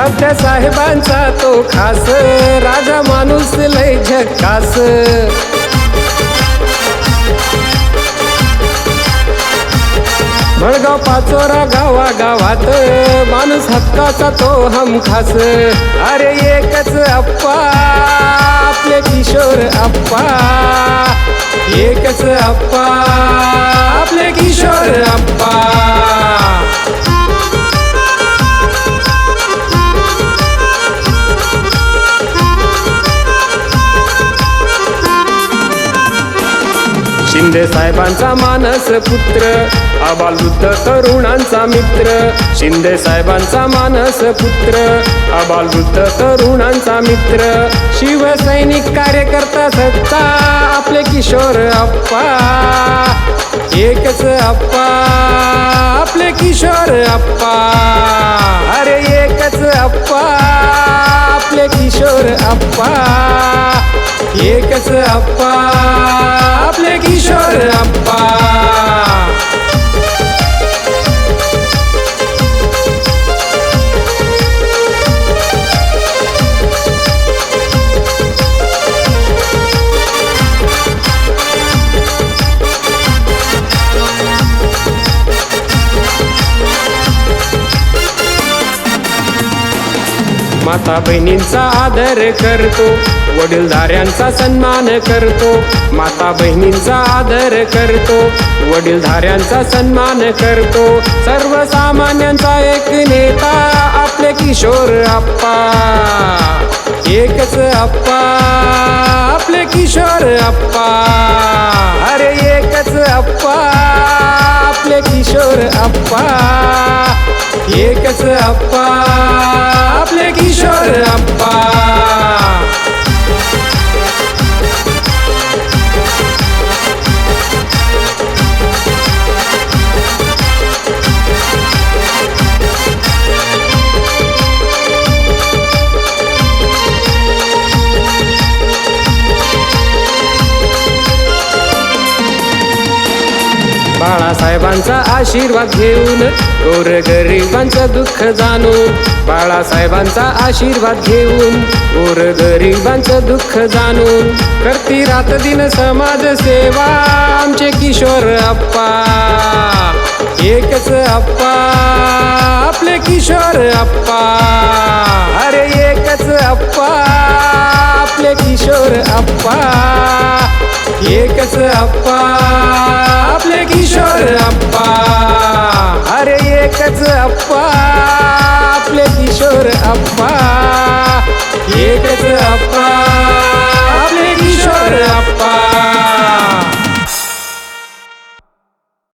तात्या साहेबांचा तो खास. राजा माणूस लय झकास. मळगाव पाचोरा गावा गावात माणूस हक्काचा तो हम खास अरे एकच अप्पा आपले किशोर अप्पा एकच अप्पा आपले किशोर अप्पा शिंदे साहेबांचा मानस पुत्र आबालवृद्ध तरुणांचा मित्र. शिंदे साहेबांचा मानस पुत्र आबालवृद्ध तरुणांचा मित्र. शिवसैनिक कार्यकर्ता सत्ता आपले किशोर अप्पा. एकच अप्पा आपले किशोर अप्पा. अरे एकच अप्पा आपले किशोर अप्पा. एकच अप्पा. आपले किशोर अप्पा माता बहिणींचा आदर करतो. वडीलधाऱ्यांचा सन्मान करतो. माता बहिणींचा आदर करतो. वडीलधाऱ्यांचा सन्मान करतो. सर्वसामान्यांचा एक नेता आपले किशोर अप्पा एकच अप्पा आपले किशोर अप्पा अरे एकच अप्पा आपले किशोर अप्पा एकच अप्पा आपले किशोर अप्पा बाळासाहेबांचा आशीर्वाद घेऊन गोर गरिबांचं दुःख जाणू बाळासाहेबांचा आशीर्वाद घेऊन गोर गरिबांचं दुःख जाणून करती रात दिन समाज सेवा. आमचे किशोर अप्पा एकच अप्पा आपले किशोर अप्पा. अरे एकच अप्पा आपले किशोर अप्पा एकच अप्पा. বাপলে কিশোর আব্বা?